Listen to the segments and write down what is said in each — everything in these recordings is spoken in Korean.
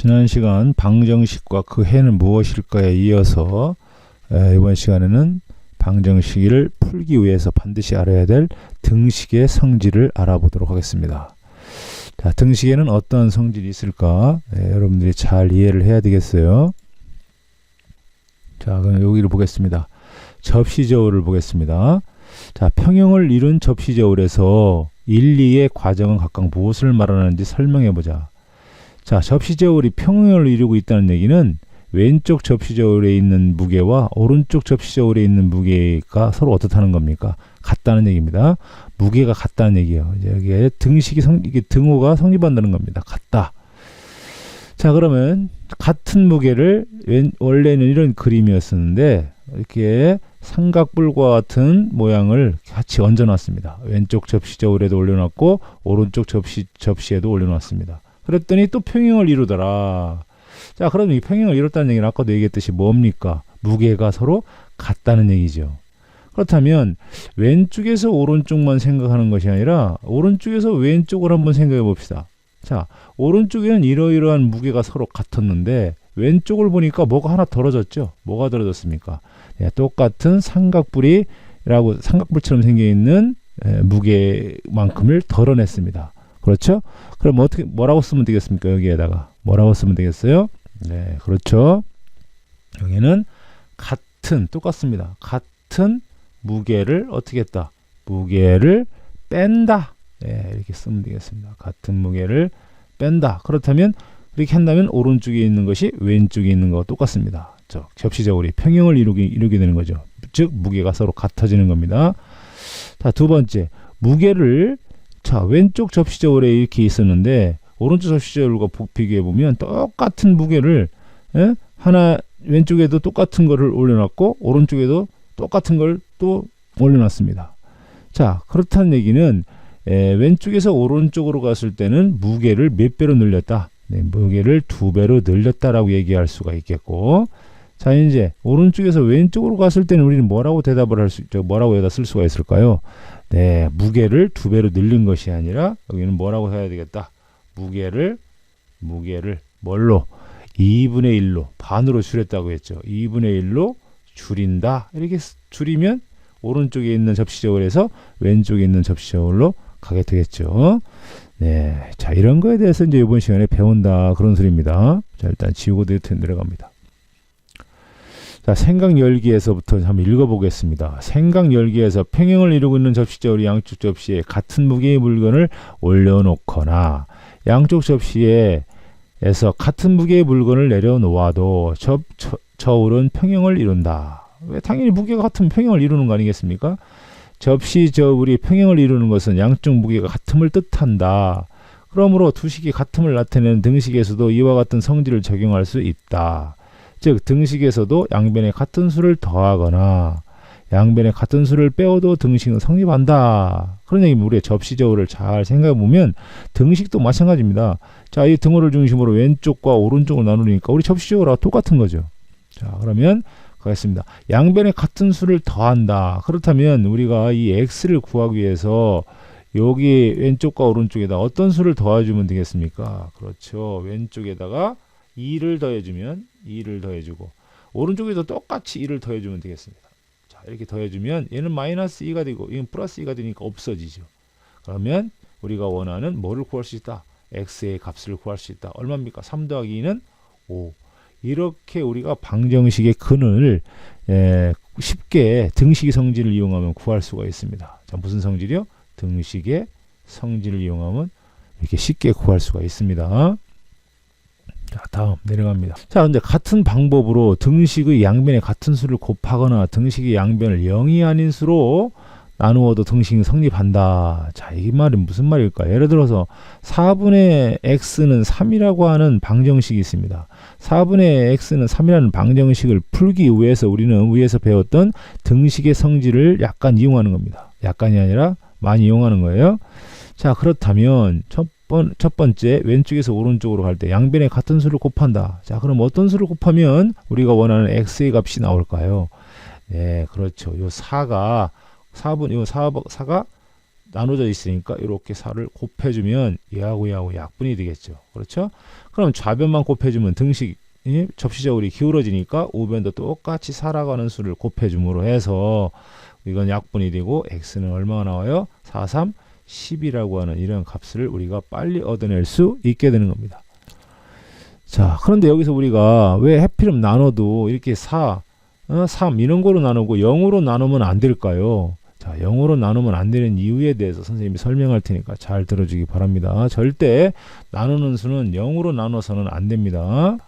지난 시간 방정식과 그 해는 무엇일까에 이어서 에, 이번 시간에는 방정식을 풀기 위해서 반드시 알아야 될 등식의 성질을 알아보도록 하겠습니다. 자, 등식에는 어떤 성질이 있을까? 에, 여러분들이 잘 이해를 해야 되겠어요. 자, 그럼 여기를 보겠습니다. 접시 저울을 보겠습니다. 자, 평형을 이룬 접시 저울에서 1, 2의 과정은 각각 무엇을 말하는지 설명해 보자. 자, 접시 저울이 평형을 이루고 있다는 얘기는 왼쪽 접시 저울에 있는 무게와 오른쪽 접시 저울에 있는 무게가 서로 어떻다는 겁니까? 같다는 얘기입니다. 무게가 같다는 얘기예요. 여기에 등식이 성, 이게 등호가 성립한다는 겁니다. 같다. 자, 그러면 같은 무게를 왼, 원래는 이런 그림이었었는데 이렇게 삼각뿔과 같은 모양을 같이 얹어놨습니다. 왼쪽 접시 저울에도 올려놨고 오른쪽 접시 접시에도 올려놨습니다. 그랬더니 또 평형을 이루더라. 자, 그럼 이 평형을 이뤘다는 얘기는 아까도 얘기했듯이 뭡니까? 무게가 서로 같다는 얘기죠. 그렇다면 왼쪽에서 오른쪽만 생각하는 것이 아니라 오른쪽에서 왼쪽을 한번 생각해 봅시다. 자, 오른쪽에는 이러이러한 무게가 서로 같았는데 왼쪽을 보니까 뭐가 하나 덜어졌죠? 뭐가 덜어졌습니까? 예, 똑같은 삼각뿔이라고 삼각뿔처럼 생겨 있는 예, 무게만큼을 덜어냈습니다. 그렇죠? 그럼 어떻게 뭐라고 쓰면 되겠습니까? 여기에다가 뭐라고 쓰면 되겠어요? 네, 그렇죠. 여기는 같은 똑같습니다. 같은 무게를 어떻게 했다? 무게를 뺀다. 네, 이렇게 쓰면 되겠습니다. 같은 무게를 뺀다. 그렇다면 이렇게 한다면 오른쪽에 있는 것이 왼쪽에 있는 것과 똑같습니다. 저 접시적으로 평형을 이루게, 이루게 되는 거죠. 즉 무게가 서로 같아지는 겁니다. 자, 두 번째 무게를 자 왼쪽 접시저울에 이렇게 있었는데 오른쪽 접시저울과 비교해 보면 똑같은 무게를 예? 하나 왼쪽에도 똑같은 거를 올려놨고 오른쪽에도 똑같은 걸 또 올려놨습니다. 자 그렇다는 얘기는 에, 왼쪽에서 오른쪽으로 갔을 때는 무게를 몇 배로 늘렸다. 네, 무게를 두 배로 늘렸다라고 얘기할 수가 있겠고 자 이제 오른쪽에서 왼쪽으로 갔을 때는 우리는 뭐라고 대답을 할 수 있죠? 뭐라고 여기다 쓸 수가 있을까요? 네, 무게를 두 배로 늘린 것이 아니라 여기는 뭐라고 해야 되겠다. 무게를 무게를 뭘로 2분의 1로 반으로 줄였다고 했죠. 2분의 1로 줄인다. 이렇게 줄이면 오른쪽에 있는 접시저울에서 왼쪽에 있는 접시저울로 가게 되겠죠. 네, 자 이런 거에 대해서 이제 이번 시간에 배운다 그런 소리입니다. 자 일단 지우고 내려갑니다. 자, 생각 열기에서부터 한번 읽어보겠습니다. 생각 열기에서 평형을 이루고 있는 접시저울이 양쪽 접시에 같은 무게의 물건을 올려놓거나 양쪽 접시에 에서 같은 무게의 물건을 내려놓아도 접, 저, 저울은 평형을 이룬다. 왜 당연히 무게가 같으면 평형을 이루는 거 아니겠습니까? 접시 저울이 평형을 이루는 것은 양쪽 무게가 같음을 뜻한다. 그러므로 두식이 같음을 나타내는 등식에서도 이와 같은 성질을 적용할 수 있다. 즉 등식에서도 양변에 같은 수를 더하거나 양변에 같은 수를 빼어도 등식은 성립한다. 그런 얘기면 우리의 접시저울을 잘 생각해 보면 등식도 마찬가지입니다. 자, 이 등호를 중심으로 왼쪽과 오른쪽을 나누니까 우리 접시저울하고 똑같은 거죠. 자, 그러면 가겠습니다. 양변에 같은 수를 더한다. 그렇다면 우리가 이 x를 구하기 위해서 여기 왼쪽과 오른쪽에다 어떤 수를 더해주면 되겠습니까? 그렇죠. 왼쪽에다가 2를 더해주면 2를 더해주고 오른쪽에도 똑같이 2를 더해주면 되겠습니다. 자 이렇게 더해주면 얘는 마이너스 2가 되고 이건 플러스 2가 되니까 없어지죠. 그러면 우리가 원하는 뭐를 구할 수 있다? x의 값을 구할 수 있다. 얼마입니까? 3 더하기 2는 5. 이렇게 우리가 방정식의 근을 에, 쉽게 등식의 성질을 이용하면 구할 수가 있습니다. 자 무슨 성질이요? 등식의 성질을 이용하면 이렇게 쉽게 구할 수가 있습니다. 자, 다음 내려갑니다. 자, 근데 같은 방법으로 등식의 양변에 같은 수를 곱하거나 등식의 양변을 0이 아닌 수로 나누어도 등식이 성립한다. 자, 이 말이 무슨 말일까? 예를 들어서 4분의 x는 3이라고 하는 방정식이 있습니다. 4분의 x는 3이라는 방정식을 풀기 위해서 우리는 위에서 배웠던 등식의 성질을 약간 이용하는 겁니다. 약간이 아니라 많이 이용하는 거예요. 자, 그렇다면 첫 번, 첫 번째 왼쪽에서 오른쪽으로 갈 때 양변에 같은 수를 곱한다. 자, 그럼 어떤 수를 곱하면 우리가 원하는 x의 값이 나올까요? 네, 그렇죠. 요 4가 4분 요 4, 4가 나눠져 있으니까 이렇게 4를 곱해주면 얘하고 얘하고 약분이 되겠죠. 그렇죠? 그럼 좌변만 곱해주면 등식이 접시저울이 기울어지니까 우변도 똑같이 살아가는 수를 곱해줌으로 해서 이건 약분이 되고 x는 얼마가 나와요? 4, 3, 10이라고 하는 이런 값을 우리가 빨리 얻어낼 수 있게 되는 겁니다. 자, 그런데 여기서 우리가 왜 해필름 나눠도 이렇게 4, 어, 3 이런 거로 나누고 0으로 나누면 안 될까요? 자, 0으로 나누면 안 되는 이유에 대해서 선생님이 설명할 테니까 잘 들어주기 바랍니다. 절대 나누는 수는 0으로 나눠서는 안 됩니다.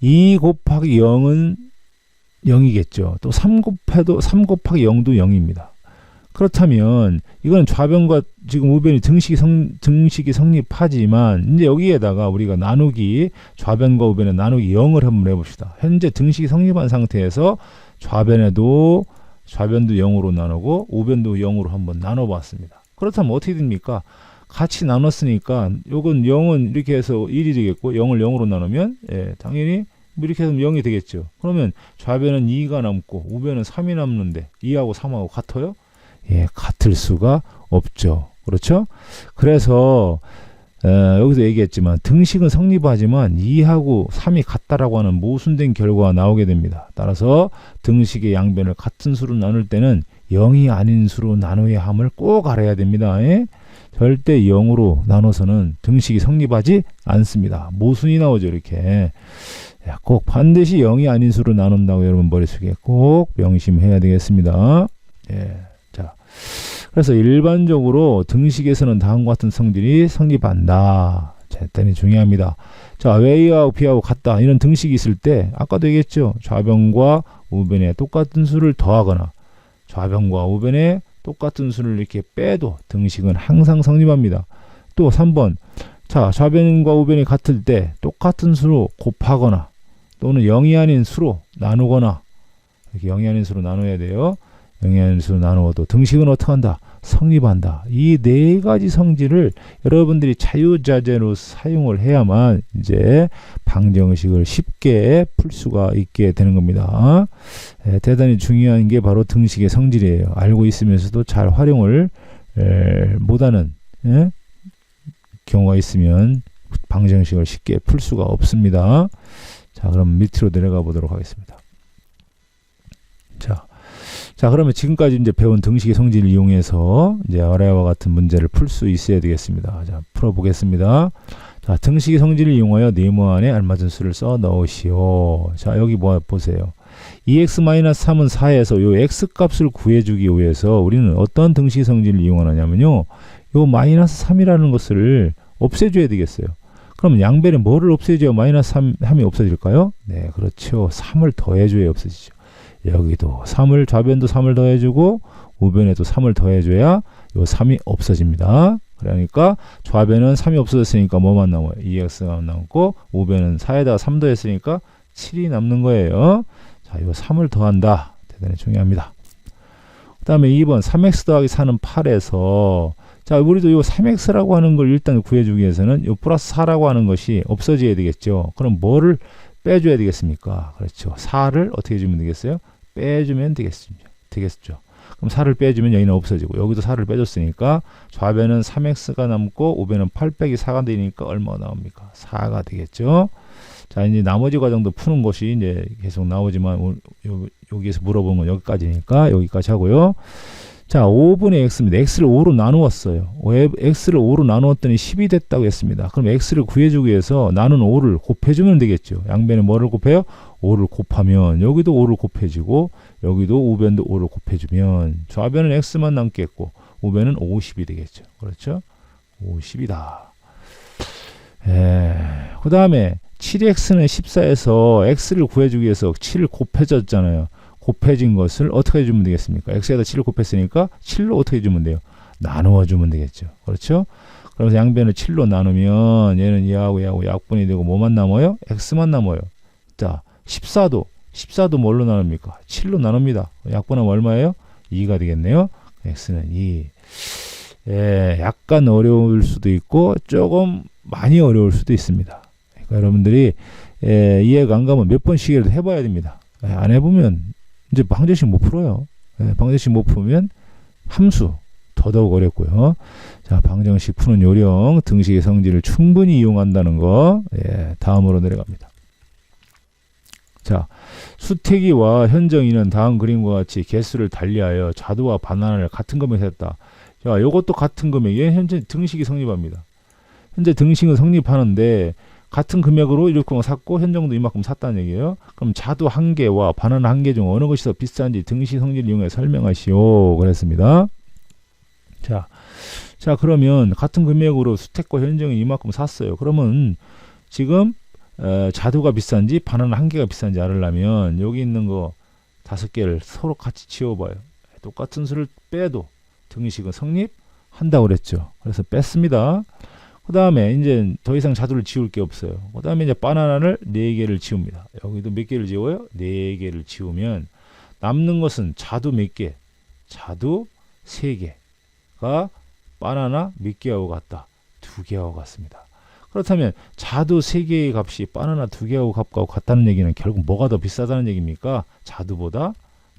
2 곱하기 0은 0이겠죠. 또 3 곱해도 3 곱하기 0도 0입니다. 그렇다면 이거는 좌변과 지금 우변이 등식이 성, 등식이 성립하지만 이제 여기에다가 우리가 나누기 좌변과 우변의 나누기 0을 한번 해봅시다. 현재 등식이 성립한 상태에서 좌변에도 좌변도 0으로 나누고 우변도 0으로 한번 나눠봤습니다. 그렇다면 어떻게 됩니까? 같이 나눴으니까 요건 0은 이렇게 해서 1이 되겠고 0을 0으로 나누면 예, 당연히 뭐 이렇게 하면 0이 되겠죠. 그러면 좌변은 2가 남고 우변은 3이 남는데 2하고 3하고 같아요? 예, 같을 수가 없죠. 그렇죠? 그래서 에, 여기서 얘기했지만 등식은 성립하지만 2하고 3이 같다라고 하는 모순된 결과가 나오게 됩니다. 따라서 등식의 양변을 같은 수로 나눌 때는 0이 아닌 수로 나눠야 함을 꼭 알아야 됩니다. 예? 절대 0으로 나눠서는 등식이 성립하지 않습니다. 모순이 나오죠, 이렇게. 야, 꼭 반드시 0이 아닌 수로 나눈다고 여러분 머릿속에 꼭 명심해야 되겠습니다. 예. 자. 그래서 일반적으로 등식에서는 다음과 같은 성질이 성립한다. 자, 대단히 중요합니다. 자, A하고 B하고 같다. 이런 등식이 있을 때, 아까도 얘기했죠. 좌변과 우변에 똑같은 수를 더하거나, 좌변과 우변에 똑같은 수를 이렇게 빼도 등식은 항상 성립합니다. 또 3번. 자, 좌변과 우변이 같을 때 똑같은 수로 곱하거나 또는 0이 아닌 수로 나누거나 이렇게 0이 아닌 수로 나눠야 돼요. 0이 아닌 수로 나누어도 등식은 어떻게 한다? 성립한다. 이 네 가지 성질을 여러분들이 자유자재로 사용을 해야만 이제 방정식을 쉽게 풀 수가 있게 되는 겁니다. 에, 대단히 중요한 게 바로 등식의 성질이에요. 알고 있으면서도 잘 활용을 에, 못하는 예? 경우가 있으면 방정식을 쉽게 풀 수가 없습니다. 자, 그럼 밑으로 내려가 보도록 하겠습니다. 자, 자, 그러면 지금까지 이제 배운 등식의 성질을 이용해서 이제 아래와 같은 문제를 풀 수 있어야 되겠습니다. 자, 풀어보겠습니다. 자, 등식의 성질을 이용하여 네모 안에 알맞은 수를 써 넣으시오. 자, 여기 뭐 보세요. 2x-3은 4에서 요 x 값을 구해주기 위해서 우리는 어떤 등식 성질을 이용하냐면요. 요 마이너스 3이라는 것을 없애줘야 되겠어요. 그럼 양변에 뭐를 없애줘야 마이너스 3, 3이 없어질까요? 네, 그렇죠. 3을 더해줘야 없어지죠. 여기도 3을 좌변도 3을 더해주고 우변에도 3을 더해줘야 요 3이 없어집니다. 그러니까 좌변은 3이 없어졌으니까 뭐만 남아요? 2x가 남고 우변은 4에다가 3 더했으니까 7이 남는 거예요. 자, 요 3을 더한다. 대단히 중요합니다. 그 다음에 2번 3x 더하기 4는 8에서 자, 우리도 요 3x라고 하는 걸 일단 구해주기 위해서는 요 플러스 4라고 하는 것이 없어져야 되겠죠. 그럼 뭐를 빼줘야 되겠습니까? 그렇죠. 4를 어떻게 해주면 되겠어요? 빼주면 되겠습니다. 되겠죠. 그럼 4를 빼주면 여기는 없어지고 여기도 4를 빼줬으니까 좌변은 3x가 남고 우변은 8 빼기 4가 되니까 얼마가 나옵니까? 4가 되겠죠. 자 이제 나머지 과정도 푸는 것이 이제 계속 나오지만 여기에서 물어본 건 여기까지니까 여기까지 하고요. 자 5분의 x입니다. x를 5로 나누었어요. x를 5로 나누었더니 10이 됐다고 했습니다. 그럼 x를 구해주기 위해서 나눈 5를 곱해주면 되겠죠. 양변에 뭐를 곱해요? 5를 곱하면 여기도 5를 곱해주고 여기도 우변도 5를 곱해주면 좌변은 x만 남겠고 우변은 50이 되겠죠. 그렇죠? 50이다. 그 다음에 7x는 14에서 x를 구해주기 위해서 7을 곱해줬잖아요. 곱해진 것을 어떻게 해주면 되겠습니까? x에다 7을 곱했으니까 7로 어떻게 해주면 돼요? 나누어 주면 되겠죠. 그렇죠? 그래서 양변을 7로 나누면 얘는 얘하고 얘하고 약분이 되고 뭐만 남아요? x만 남아요. 자, 14도 14도 뭘로 나눕니까? 7로 나눕니다. 약분하면 얼마예요? 2가 되겠네요. x는 2. 예, 약간 어려울 수도 있고 조금 많이 어려울 수도 있습니다. 그러니까 여러분들이 예, 이해가 안 가면 몇 번씩이라도 해봐야 됩니다. 예, 안 해보면 이제 방정식 못 풀어요. 예, 방정식 못 풀면 함수 더더욱 어렵고요. 자, 방정식 푸는 요령, 등식의 성질을 충분히 이용한다는 거. 예, 다음으로 내려갑니다. 자, 수태기와 현정이는 다음 그림과 같이 개수를 달리하여 자두와 바나나를 같은 금액에 샀다. 자, 이것도 같은 금액에 현재 등식이 성립합니다. 현재 등식은 성립하는데 같은 금액으로 이렇게 샀고 현정도 이만큼 샀다는 얘기예요. 그럼 자두 한 개와 바나나 한 개 중 어느 것이 더 비싼지 등식 성질을 이용해 설명하시오. 그랬습니다. 자, 자 그러면 같은 금액으로 수택과 현정이 이만큼 샀어요. 그러면 지금 에, 자두가 비싼지 바나나 한 개가 비싼지 알으려면 여기 있는 거 다섯 개를 서로 같이 지워봐요. 똑같은 수를 빼도 등식은 성립한다고 그랬죠. 그래서 뺐습니다. 그 다음에 이제 더 이상 자두를 지울 게 없어요. 그 다음에 이제 바나나를 네 개를 지웁니다. 여기도 몇 개를 지워요? 네 개를 지우면 남는 것은 자두 몇 개? 자두 세 개가 바나나 몇 개하고 같다? 두 개하고 같습니다. 그렇다면 자두 세 개의 값이 바나나 두 개하고 값과 같다는 얘기는 결국 뭐가 더 비싸다는 얘기입니까? 자두보다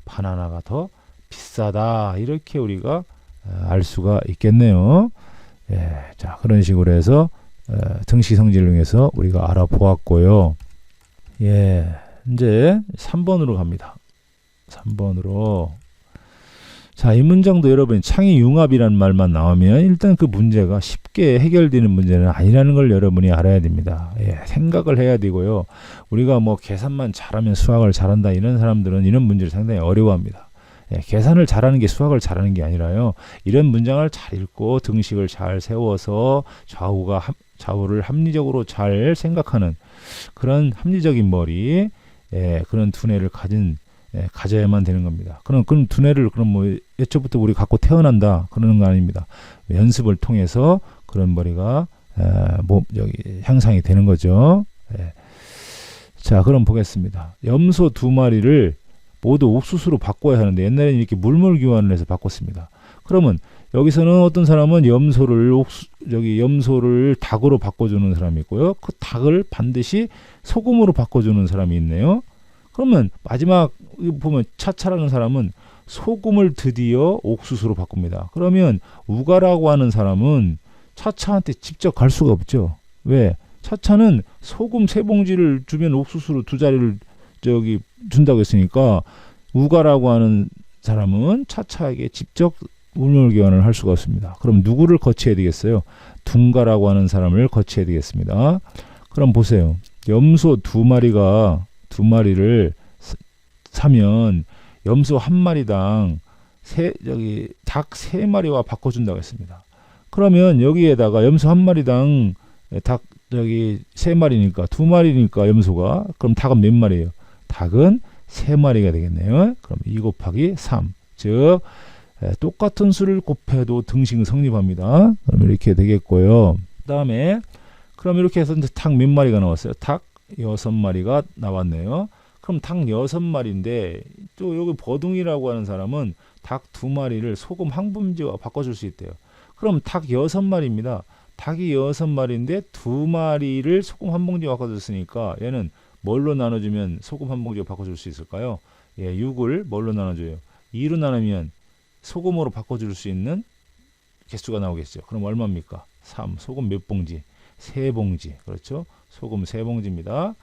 바나나가 더 비싸다. 이렇게 우리가 어, 알 수가 있겠네요. 예, 자 그런 식으로 해서 어, 등식 성질을 이용해서 우리가 알아보았고요. 예, 이제 3번으로 갑니다. 3번으로 자, 이 문장도 여러분 창의 융합이라는 말만 나오면 일단 그 문제가 쉽게 해결되는 문제는 아니라는 걸 여러분이 알아야 됩니다. 예, 생각을 해야 되고요. 우리가 뭐 계산만 잘하면 수학을 잘한다 이런 사람들은 이런 문제를 상당히 어려워합니다. 예, 계산을 잘하는 게 수학을 잘하는 게 아니라요. 이런 문장을 잘 읽고 등식을 잘 세워서 좌우가 합, 좌우를 합리적으로 잘 생각하는 그런 합리적인 머리, 예, 그런 두뇌를 가진 예, 가져야만 되는 겁니다. 그럼 그럼 두뇌를 그럼 뭐 애초부터 우리 갖고 태어난다 그러는 거 아닙니다. 연습을 통해서 그런 머리가 에, 뭐 여기 향상이 되는 거죠. 예. 자, 그럼 보겠습니다. 염소 두 마리를 모두 옥수수로 바꿔야 하는데 옛날에는 이렇게 물물 교환을 해서 바꿨습니다. 그러면 여기서는 어떤 사람은 염소를 옥수, 여기 염소를 닭으로 바꿔주는 사람이 있고요. 그 닭을 반드시 소금으로 바꿔주는 사람이 있네요. 그러면 마지막 보면 차차라는 사람은 소금을 드디어 옥수수로 바꿉니다. 그러면 우가라고 하는 사람은 차차한테 직접 갈 수가 없죠. 왜? 차차는 소금 세 봉지를 주면 옥수수로 두 자리를 저기 준다고 했으니까 우가라고 하는 사람은 차차에게 직접 물물 교환을 할 수가 없습니다. 그럼 누구를 거쳐야 되겠어요? 둥가라고 하는 사람을 거쳐야 되겠습니다. 그럼 보세요. 염소 두 마리가 두 마리를 사면 염소 한 마리당 세 저기 닭 세 마리와 바꿔준다고 했습니다. 그러면 여기에다가 염소 한 마리당 닭 저기 세 마리니까 두 마리니까 염소가 그럼 닭은 몇 마리예요? 닭은 세 마리가 되겠네요. 그럼 2 곱하기 3. 즉 똑같은 수를 곱해도 등식은 성립합니다. 그럼 이렇게 되겠고요. 그 다음에 그럼 이렇게 해서 닭몇 마리가 나왔어요? 닭 여섯 마리가 나왔네요. 그럼 닭 여섯 마리인데 또 여기 버둥이라고 하는 사람은 닭두 마리를 소금 한 분지와 바꿔줄 수 있대요. 그럼 닭 여섯 마리입니다. 닭이 여섯 마리인데 두 마리를 소금 한 봉지와 바꿔줬으니까 얘는 뭘로 나눠주면 소금 한 봉지와 바꿔줄 수 있을까요? 예, 6을 뭘로 나눠줘요? 2로 나누면 소금으로 바꿔줄 수 있는 개수가 나오겠죠. 그럼 얼마입니까? 3. 소금 몇 봉지? 세 봉지. 그렇죠? 소금 세 봉지입니다.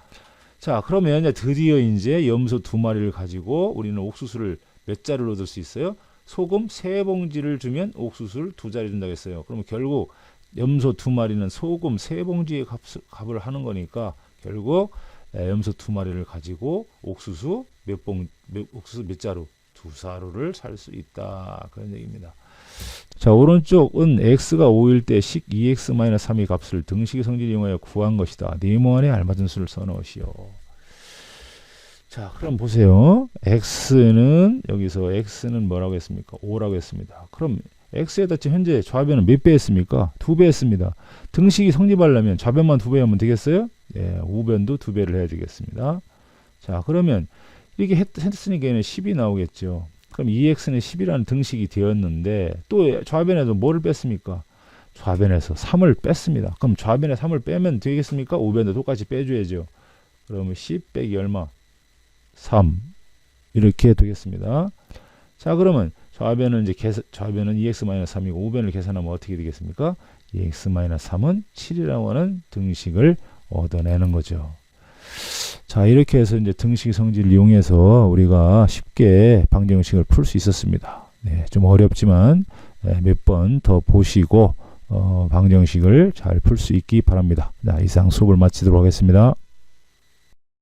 자, 그러면 이제 드디어 이제 염소 두 마리를 가지고 우리는 옥수수를 몇 자리를 얻을 수 있어요? 소금 세 봉지를 주면 옥수수를 두 자리 준다고 했어요. 그러면 결국 염소 두 마리는 소금 세 봉지의 값을, 값을 하는 거니까 결국 염소 두 마리를 가지고 옥수수 몇 봉, 몇, 옥수수 몇 자루? 두 자루를 살 수 있다. 그런 얘기입니다. 자, 오른쪽은 x가 5일 때 식 2x-3의 값을 등식의 성질을 이용하여 구한 것이다. 네모안에 알맞은 수를 써넣으시오. 자, 그럼 보세요. x는 여기서 x는 뭐라고 했습니까? 5라고 했습니다. 그럼 x에다 현재 좌변은 몇 배 했습니까? 두 배 했습니다. 등식이 성립하려면 좌변만 두 배 하면 되겠어요? 예, 우변도 두 배를 해야 되겠습니다. 자, 그러면 이렇게 했, 했으니까 얘는 10이 나오겠죠. 그럼 2x는 10이라는 등식이 되었는데 또 좌변에서 뭐를 뺐습니까? 좌변에서 3을 뺐습니다. 그럼 좌변에 3을 빼면 되겠습니까? 우변도 똑같이 빼줘야죠. 그러면 10 빼기 얼마? 3 이렇게 되겠습니다. 자 그러면 좌변은 이제 계산, 좌변은 2x-3이고 우변을 계산하면 어떻게 되겠습니까? 2x-3은 7이라고 하는 등식을 얻어내는 거죠. 자, 이렇게 해서 이제 등식 성질을 이용해서 우리가 쉽게 방정식을 풀 수 있었습니다. 네, 좀 어렵지만 네, 몇번 더 보시고 어, 방정식을 잘 풀 수 있기 바랍니다. 자, 이상 수업을 마치도록 하겠습니다.